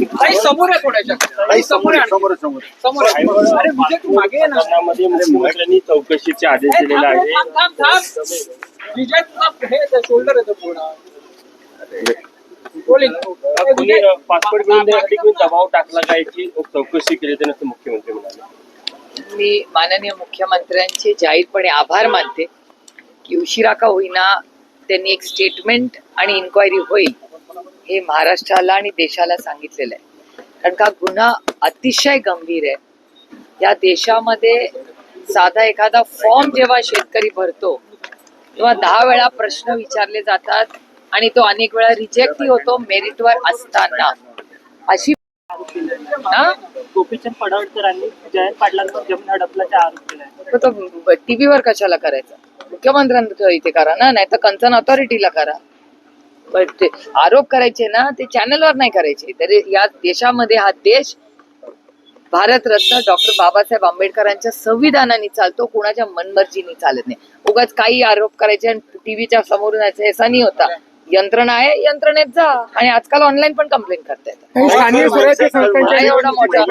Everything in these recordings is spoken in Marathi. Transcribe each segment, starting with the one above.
काही समोर आहे काही समोर आहे. समोर समोर समोर आहे. अरे विजय तू मागे ये ना. मध्ये मुख्यमंत्र्यांनी चौकशीचे आदेश ए, दिलेले थांब, आहे थांब, थांब, थांब. विजय तुला हे शोल्डर येतो पूर्ण. विजय. पासपोर्ट घेऊन देण्यासाठी कोणी दबाव टाकला का याची? चौकशी केली त्याने असं मुख्यमंत्री म्हणाले. मी माननीय मुख्यमंत्र्यांचे जाहीरपणे आभार मानते की उशिरा का होईना त्यांनी एक स्टेटमेंट आणि इन्क्वायरी होईल. हे महाराष्ट्राला आणि देशाला सांगितलेलं आहे. कारण का गुन्हा अतिशय गंभीर आहे. या देशामध्ये साधा एखादा फॉर्म जेव्हा शेतकरी भरतो तेव्हा दहा वेळा प्रश्न विचारले जातात आणि तो अनेक वेळा रिजेक्टही होतो मेरिटवर असताना. अशी हा? गोपीचंद जयंत पाटलांवर जमीन हडपल्याचा आरोप केला आहे तो तो टीव्हीवर कशाला करायचा? मुख्यमंत्र्यांच्या इथे करा ना नाही तर कन्सर्न ऑथॉरिटीला करा. पण ते आरोप करायचे ना ते चॅनलवर नाही करायचे. तर या देशामध्ये हा देश भारतरत्न डॉक्टर बाबासाहेब आंबेडकरांच्या संविधानाने चालतो कोणाच्या मनमर्जीने चालत नाही. उगाच काही आरोप करायचे आणि टीव्हीच्या समोरून यायचं असा नाही होता. यंत्रणा आहे यंत्रणेत जा. आणि आजकाल ऑनलाईन पण कंप्लेंट करता एवढा मोठा.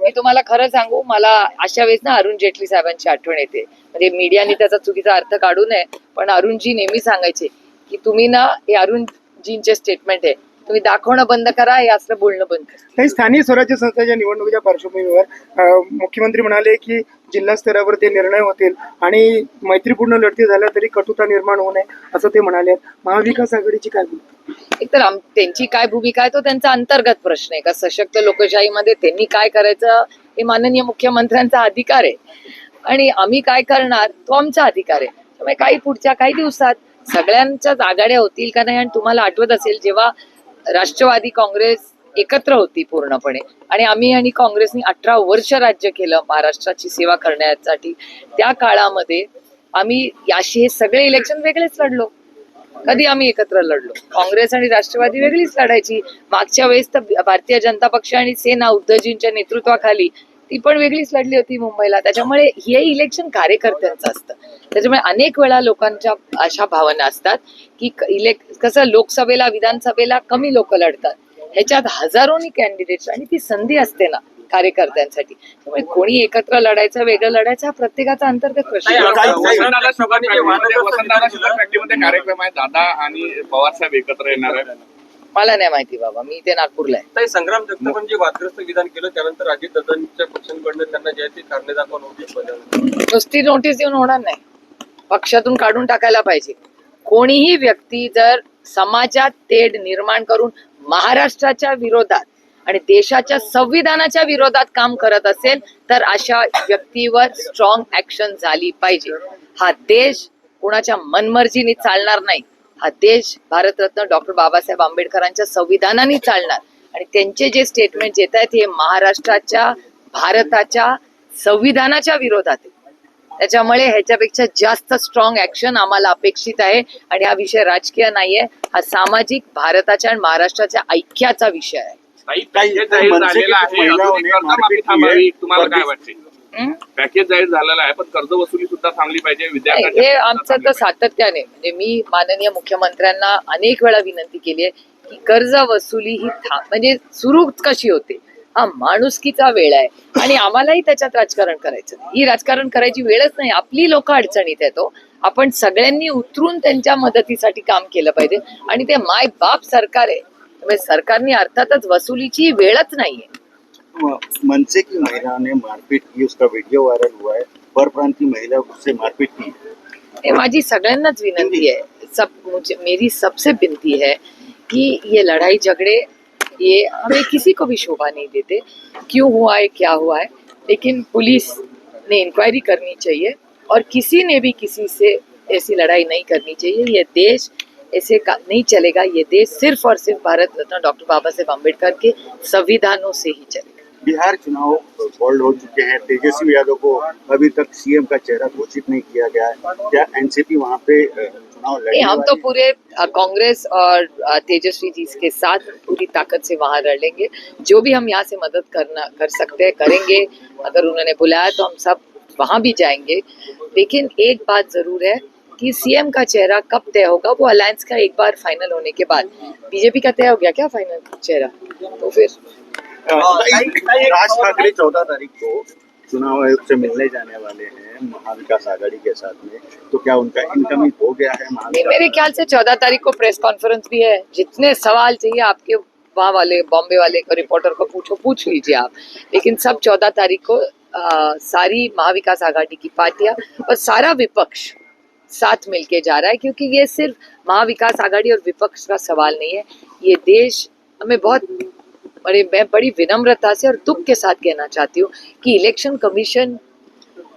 मी तुम्हाला खरं सांगू मला अशा वेळेस ना अरुण जेटली साहेबांची आठवण येते. म्हणजे मीडियाने त्याचा चुकीचा अर्थ काढू नये पण अरुणजी नेहमी सांगायचे की तुम्ही ना हे अरुणजींचे स्टेटमेंट आहे. तुम्ही दाखवणं बंद करा हे असलं बोलणं बंद करा. काही स्थानिक स्वराज्य संस्थेच्या निवडणुकीच्या पार्श्वभूमीवर मुख्यमंत्री म्हणाले की जिल्हा स्तरावर ते निर्णय होतील आणि मैत्रीपूर्ण लढती झाल्या तरी कटुता निर्माण होऊ नये असं ते म्हणाले. महाविकास आघाडीची काय भूमिका? एकतर त्यांची काय भूमिका आहे तो त्यांचा अंतर्गत प्रश्न आहे. का सशक्त लोकशाहीमध्ये त्यांनी काय करायचं हे माननीय मुख्यमंत्र्यांचा अधिकार आहे. आणि आम्ही काय करणार तो आमचा अधिकार आहे. त्यामुळे काही पुढच्या काही दिवसात सगळ्यांच्याच आघाड्या होतील का नाही आणि तुम्हाला आठवत असेल जेव्हा राष्ट्रवादी काँग्रेस एकत्र होती पूर्णपणे आणि आम्ही आणि काँग्रेसनी अठरा वर्ष राज्य केलं महाराष्ट्राची सेवा करण्यासाठी त्या काळामध्ये आम्ही याशी हे सगळे इलेक्शन वेगळेच लढलो. कधी आम्ही एकत्र लढलो? काँग्रेस आणि राष्ट्रवादी वेगळीच लढायची. मागच्या वेळेस तर भारतीय जनता पक्ष आणि सेना उद्धवजींच्या नेतृत्वाखाली ती पण वेगळीच लढली होती मुंबईला. त्याच्यामुळे हे इलेक्शन कार्यकर्त्यांचं असतं. त्याच्यामुळे अनेक वेळा लोकांच्या अशा भावना असतात की क- इलेक कसं लोकसभेला विधानसभेला कमी लोक लढतात. ह्याच्यात हजारोनी कॅन्डिडेट्स आणि ती संधी असते ना कार्यकर्त्यांसाठी. त्यामुळे कोणी एकत्र लढायचं वेगळं लढायचं हा प्रत्येकाचा अंतर्गत प्रश्न कार्यक्रम आहे. दादा आणि पवार साहेब एकत्र येणार आहे मला नाही माहिती बाबा मी इथे नागपूरला आहे. ताई संग्राम जगतापांनी जे वादग्रस्त विधान केलं त्यानंतर अजित दादांच्या पक्षांकडनं त्यांना जे आहे ते कारणे दाखवा नोटीस बजावली नुसती नोटीस देऊन होणार नाही. पक्षातून काढून टाकायला पाहिजे. कोणीही व्यक्ती जर समाजात तेढ निर्माण करून महाराष्ट्राच्या विरोधात आणि देशाच्या संविधानाच्या विरोधात काम करत असेल तर अशा व्यक्तीवर स्ट्रॉंग ऍक्शन झाली पाहिजे. हा देश कोणाच्या मनमर्जीने चालणार नाही. हा देश भारतरत्न डॉक्टर बाबासाहेब आंबेडकरांच्या संविधानाने चालणार. आणि त्यांचे जे स्टेटमेंट येत आहेत हे महाराष्ट्राच्या भारताच्या संविधानाच्या विरोधात आहे त्याच्यामुळे ह्याच्यापेक्षा जास्त स्ट्रॉंग ऍक्शन आम्हाला अपेक्षित आहे. आणि हा विषय राजकीय नाहीये. हा सामाजिक भारताच्या आणि महाराष्ट्राच्या ऐक्याचा विषय आहे. पॅकेज जाहीर झालेला आहे हं? पॅकेज जाहीर झालेला पण कर्ज वसुली सुद्धा थांबली पाहिजे नाही, हे आमचं तर पाहिजे. सातत्याने म्हणजे मी माननीय मुख्यमंत्र्यांना अनेक वेळा विनंती केली आहे की कर्ज वसुली ही था म्हणजे सुरू कशी होते हा माणुसकीचा वेळ आहे आणि आम्हालाही त्याच्यात राजकारण करायचं नाही. ही राजकारण करायची वेळच नाही आपली लोक अडचणीत येतो आपण सगळ्यांनी उतरून त्यांच्या मदतीसाठी काम केलं पाहिजे आणि ते माय बाप सरकार आहे त्यामुळे सरकारने अर्थातच वसुलीची वेळच नाहीये मनसे की महिला ने मारपीट की उसका वीडियो वायरल हुआ है परप्रांतीय महिला से मारपीट की। ये माझी सगळ्यांनाच विनंती है सब मुझे मेरी सबसे विनती है कि ये लड़ाई झगड़े ये हमें किसी को भी शोभा नहीं देते क्यों हुआ है क्या हुआ है लेकिन पुलिस ने इंक्वायरी करनी चाहिए और किसी ने भी किसी से ऐसी लड़ाई नहीं करनी चाहिए। ये देश ऐसे का नहीं चलेगा ये देश सिर्फ़ और सिर्फ़ भारत रत्न डॉक्टर बाबा साहेब अंबेडकर के संविधानों से ही चलेगा। बिहार चुनाव होल्ड हो चुके हैं। तेजस्वी यादव को अभी तक सीएम का चेहरा घोषित नहीं किया गया है। क्या एनसीपी वहाँ पे चुनाव हम तो पूरे कांग्रेस और तेजस्वी जी के साथ पूरी ताकत से वहाँ लेंगे। जो भी हम यहाँ से मदद करना कर सकते हैं करेंगे। अगर उन्होंने बुलाया तो हम सब वहाँ भी जाएँगे। लेकिन एक बात ज़रूर है कि सीएम का चेहरा कब तय होगा? वो अलायंस का एक बार फाइनल होने के बाद। बीजेपी का तय हो गया क्या फाइनल चेहरा? तो फिर राज ठाकरे चौदह तारीख को चुनाव आयोग से मिलने जाने वाले हैं महाविकास आघाड़ी के साथ में। तो क्या उनका इनकमिंग हो गया है नहीं मेरे ख्याल से चौदह तारीख को प्रेस कॉन्फ्रेंस भी है। जितने सवाल चाहिए आपके वहाँ वाले बॉम्बे वाले को रिपोर्टर को पूछो पूछ लीजिए आप। लेकिन सब चौदह तारीख को आ, सारी महाविकास आघाड़ी की पार्टियाँ और सारा विपक्ष साथ मिलके जा रहा है क्योंकि ये सिर्फ़ महाविकास आघाड़ी और विपक्ष का सवाल नहीं है। ये देश हमें बहुत बड़े मैं बड़ी विनम्रता से और दुख के साथ कहना चाहती हूँ कि इलेक्शन कमीशन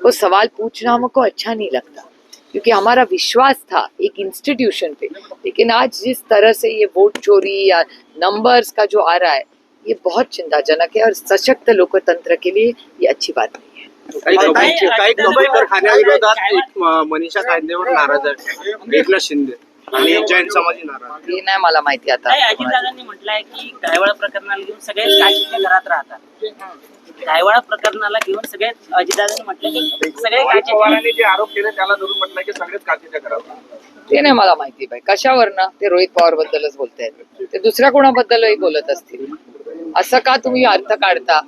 को सवाल पूछना हमको अच्छा नहीं लगता क्योंकि हमारा विश्वास था एक इंस्टीट्यूशन पे। लेकिन आज जिस तरह से ये वोट चोरी या नंबर्स का जो आ रहा है ये बहुत चिंताजनक है और सशक्त लोकतंत्र के लिए ये अच्छी बात नहीं है। काही मनीषा कायदेवर नाराज़ आहे एकनाथ शिंदे। आणि जैन समाजी नाराज हे नाही मला माहिती आता. नाही अजितदादांनी म्हटलंय की गायवाळा प्रकरणाला घेऊन सगळे काशीच्या घरात राहतात. गायवाळा प्रकरणाला घेऊन सगळे अजितदादांनी म्हटलं की सगळे पवारांनी जे आरोप केले त्याला धरून म्हटलं की सगळेच काचेच्या घरात ते नाही मला माहिती बाई. कशावर ना ते रोहित पवार बद्दलच बोलतायत. ते दुसऱ्या कोणाबद्दलही बोलत असतील. असं का तुम्ही अर्थ काढता?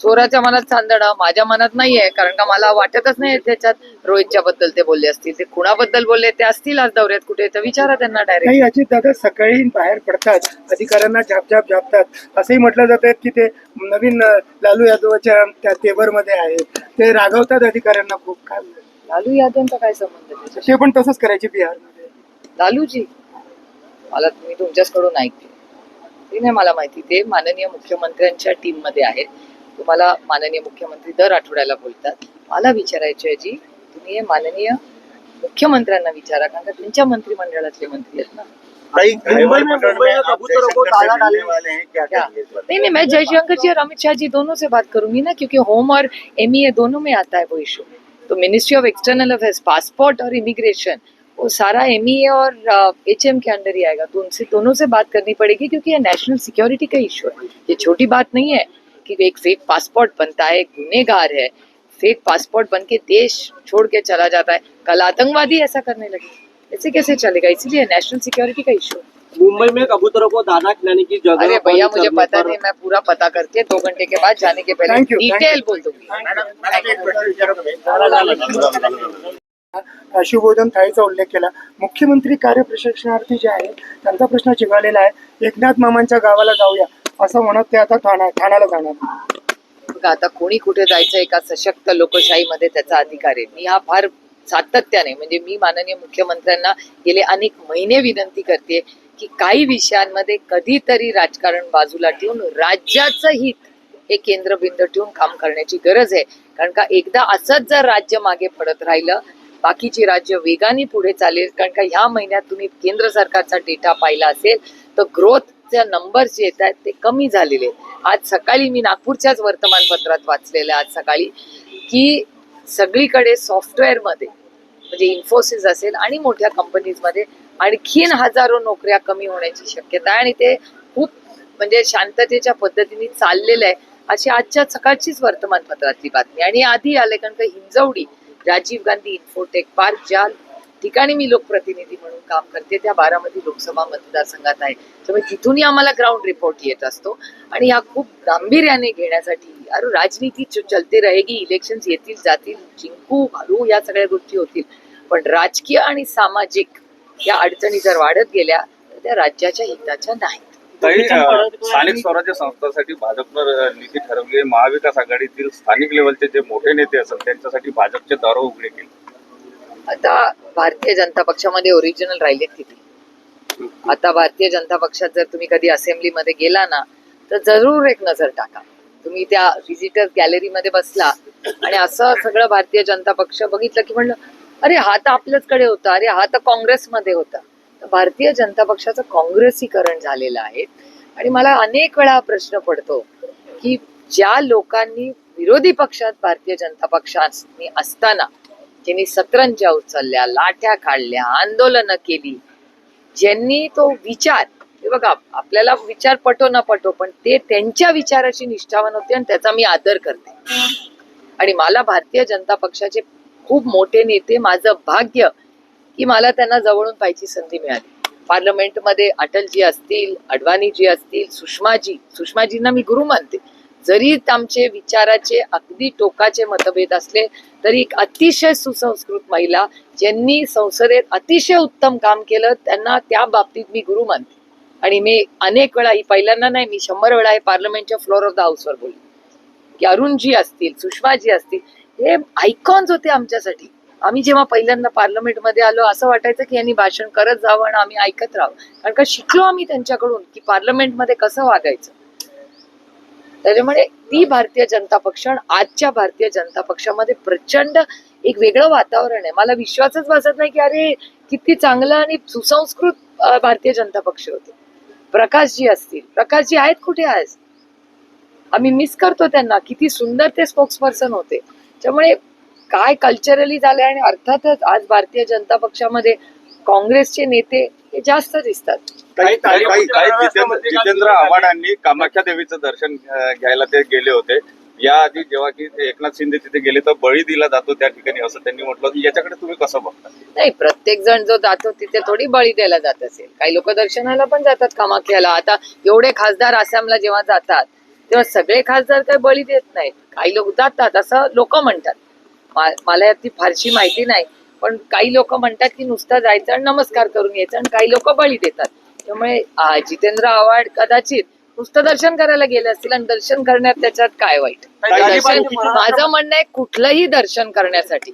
चोराच्या मनात चांदणं माझ्या मनात नाहीये कारण का मला वाटतच नाही त्याच्यात रोहितच्या बद्दल ते बोलले असतील. ते कुणाबद्दल बोलले ते असतील आज दौऱ्यात कुठे तर विचारा त्यांना डायरेक्ट काही अजित दादा सकाळी बाहेर पडतात अधिकाऱ्यांना झापझाप झापतात. असंही म्हटलं जातं की ते नवीन अं, लालू यादवच्या त्या तेवरमध्ये आहेत ते रागवतात अधिकाऱ्यांना खूप काय लालू यादवचा काय संबंध त्याच्याशी? ते पण तसंच करायचे बिहारमध्ये. लालूजी मला मी तुमच्याचकडून ऐकते ते नाही मला माहिती ते माननीय मुख्यमंत्र्यांच्या टीममध्ये आहेत. तुम्हाला माननीय मुख्यमंत्री दर आठवड्याला बोलतात. मला विचारायचे जी तुम्ही हे माननीय मुख्यमंत्र्यांना विचारा कारण का त्यांच्या मंत्रिमंडळातले मंत्री आहेत ना. हैं? नहीं. नहीं मैं जयशंकर जी और अमित शाह जी दोनों से बात करूँगी ना क्योंकि होम और एमईए दोनों में आता है वो इशू तो ministry of external affairs passport और इमिग्रेशन वो सारा एमईए और एचएम के अंडर ही आएगा। तो उनसे दोनों से बात करनी पड़ेगी क्योंकि ये नेशनल सिक्योरिटी का इशू है। ये छोटी बात नहीं है। कि एक फेक पासपोर्ट बनता है एक गुनेगार है। फेक पासपोर्ट बन के देश छोड़ के चला जाता है। कल आतंकवादी ऐसा करने लगे। ऐसे कैसे चलेगा? इसीलिए नेशनल सिक्योरिटी का इशू मुंबई में कबूतरों को दाना खिलाने की जगह अरे भैया मुझे पता नहीं मैं पूरा पता करके दो घंटे के बाद जाने के पहले डिटेल. बोल दूंगी। अं, शिवभोजन थाळीचा उल्लेख केला. मुख्यमंत्री कार्यप्रशिक्षणार्थी जे आहेत त्यांचा प्रश्न चिघळलेला आहे. एकनाथ मामांच्या गावाला जाऊया. असं म्हणत ते आता ठाणा ठाण्याला जाणार. बघा आता कोणी कुठे जायचं एका सशक्त लोकशाहीमध्ये त्याचा अधिकार आहे. मी हा फार सातत्याने म्हणजे मी माननीय मुख्यमंत्र्यांना गेले अनेक महिने विनंती करते की काही विषयांमध्ये कधीतरी राजकारण बाजूला ठेवून राज्याचं हित हे केंद्रबिंदू ठेवून काम करण्याची गरज आहे. कारण का एकदा असंच जर राज्य मागे पडत राहिलं बाकीची राज्य वेगाने पुढे चालेल कारण का ह्या महिन्यात तुम्ही केंद्र सरकारचा डेटा पाहिला असेल तर ग्रोथ ग्रोथचे नंबर्स जे येत आहेत ते कमी झालेले आज सकाळी मी नागपूरच्याच वर्तमानपत्रात वाचलेलं आहे. आज सकाळी की सगळीकडे सॉफ्टवेअरमध्ये म्हणजे इन्फोसिस असेल आणि मोठ्या कंपनीजमध्ये आणखीन हजारो नोकऱ्या कमी होण्याची शक्यता आहे. आणि ते खूप म्हणजे शांततेच्या पद्धतीने चाललेलं आहे अशी आजच्या सकाळचीच वर्तमानपत्रातली बातमी. आणि आधी आले कारण का हिंजवडी राजीव गांधी इन्फोटेक पार्क ज्या ठिकाणी मी लोकप्रतिनिधी म्हणून काम करते. त्या बारामती लोकसभा मतदारसंघात आहे. त्यामुळे तिथूनही आम्हाला ग्राउंड रिपोर्ट येत असतो. आणि हा खूप गांभीर्याने घेण्यासाठी अरे राजनीती चलते रहेगी इलेक्शन येतील जातील जिंकू घालू या सगळ्या गोष्टी होतील. पण राजकीय आणि सामाजिक या अडचणी जर वाढत गेल्या तर त्या राज्याच्या हिताच्या नाहीत. स्थानिक स्वराज्य संस्थांसाठी भाजपनं नीती ठरवली महाविकास आघाडीतील स्थानिक लेवलचे जे मोठे नेते असतात त्यांच्यासाठी भाजपचे दारो उघडे केले. आता भारतीय जनता पक्षामध्ये ओरिजिनल राहिले किती? आता भारतीय जनता पक्षात जर तुम्ही कधी असेंब्लीमध्ये गेला ना तर जरूर एक नजर टाका. तुम्ही त्या व्हिजिटर गॅलरीमध्ये बसला आणि असं सगळं भारतीय जनता पक्ष बघितलं की म्हणलं अरे हा तर आपल्याचकडे होता. अरे हा तर काँग्रेसमध्ये होता. तर भारतीय जनता पक्षाचं काँग्रेसीकरण झालेलं आहे. आणि मला अनेक वेळा हा प्रश्न पडतो की ज्या लोकांनी विरोधी पक्षात भारतीय जनता पक्षाने असताना ज्यांनी सतरंजा उचलल्या लाठ्या काढल्या आंदोलन केली. ज्यांनी तो विचार हे बघा आपल्याला विचार पटो ना पटो पण ते त्यांच्या विचाराशी निष्ठावान होते आणि त्याचा मी आदर करते. आणि मला भारतीय जनता पक्षाचे खूप मोठे नेते माझं भाग्य की मला त्यांना जवळून पाहायची संधी मिळाली. पार्लमेंटमध्ये अटलजी असतील अडवाणीजी असतील सुषमाजी सुषमाजींना मी गुरु मानते. जरी आमचे विचाराचे अगदी टोकाचे मतभेद असले तरी एक अतिशय सुसंस्कृत महिला ज्यांनी संसदेत अतिशय उत्तम काम केलं त्यांना त्या बाबतीत मी गुरु मानते. आणि मी अनेक वेळा ही पहिल्यांदा नाही मी शंभर वेळा हे पार्लमेंटच्या फ्लोर ऑफ द हाऊसवर बोलली. की अरुणजी असतील सुषमाजी असतील हे आयकॉन्स होते आमच्यासाठी. आम्ही जेव्हा पहिल्यांदा पार्लमेंटमध्ये आलो असं वाटायचं की यांनी भाषण करत जावं आणि आम्ही ऐकत राहावं. कारण का शिकलो आम्ही त्यांच्याकडून की पार्लमेंटमध्ये कसं वागायचं. त्याच्यामुळे ती भारतीय जनता पक्ष आणि आजच्या भारतीय जनता पक्षामध्ये प्रचंड एक वेगळं वातावरण आहे. मला विश्वासच बसत नाही की अरे किती चांगलं आणि सुसंस्कृत भारतीय जनता पक्ष होते. प्रकाशजी असतील. प्रकाशजी आहेत कुठे आज? आम्ही मिस करतो त्यांना. किती सुंदर ते स्पोक्स पर्सन होते. त्यामुळे काय कल्चरली झाले आणि अर्थातच आज भारतीय जनता पक्षामध्ये काँग्रेसचे नेते हे जास्त दिसतात. काही जितेंद्र जितेंद्र आव्हाडांनी कामाख्या देवीचं दर्शन घ्यायला ते गेले होते. याआधी जेव्हा की ते एकनाथ शिंदे तिथे गेले तर बळी दिला जातो त्या ठिकाणी असं त्यांनी म्हटलं होतं. याच्याकडे तुम्ही कसं बघता? नाही प्रत्येक जण जो जातो तिथे थोडी बळी द्यायला जात असेल. काही लोक दर्शनाला पण जातात कामाख्याला. आता एवढे खासदार आसामला जेव्हा जातात तेव्हा सगळे खासदार काही बळी देत नाहीत. काही लोक जातात असं लोक म्हणतात. मला यातली फारशी माहिती नाही पण काही लोक म्हणतात की नुसतं जायचं आणि नमस्कार करून यायचं आणि काही लोक बळी देतात. त्यामुळे जितेंद्र आव्हाड कदाचित नुसतं दर्शन करायला गेले असतील आणि दर्शन करण्यात त्याच्यात काय वाईट? माझं म्हणणं आहे कुठलंही दर्शन करण्यासाठी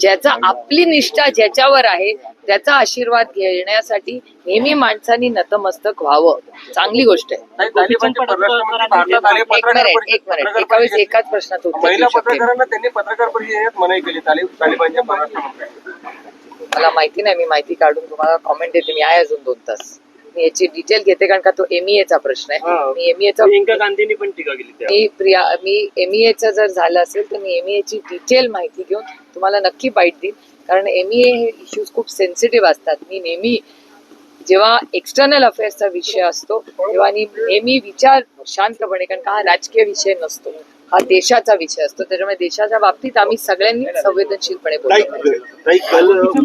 ज्याचा आपली निष्ठा ज्याच्यावर आहे त्याचा आशीर्वाद घेण्यासाठी नेहमी माणसांनी नतमस्तक व्हावं. चांगली गोष्ट आहे. एक पत्रकार मिनिट एक मिनिट. एकाच प्रश्नाचं उत्तर महिला देऊ शकते. पत्रकारांना त्यांनी पत्रकार परिषदेत मनाई केली तालिब तालिबानच्या परराष्ट्रमंत्र्यांनी मला माहिती नाही मी माहिती काढून तुम्हाला कॉमेंट देते. मी आहे अजून दोन तास. मी याची डिटेल घेते कारण का तो एमईए चा प्रश्न आहे. हा. मी एमईए चा प्रियंका गांधींनी पण टीका केली त्या मी प्रिया मी एमईए चं जर झालं असेल तर मी एमईए ची डिटेल माहिती घेऊन तुम्हाला नक्की बाईट देईन. कारण एमईए हे इश्यूज खूप सेन्सिटिव्ह असतात. मी नेहमी जेव्हा एक्सटर्नल अफेअर्सचा विषय असतो तेव्हा मी नेहमी विचार शांतपणे कारण का हा राजकीय विषय नसतो. हा देशाचा विषय असतो. त्याच्यामुळे देशाच्या बाबतीत आम्ही सगळ्यांनी संवेदनशीलपणे बोलतो.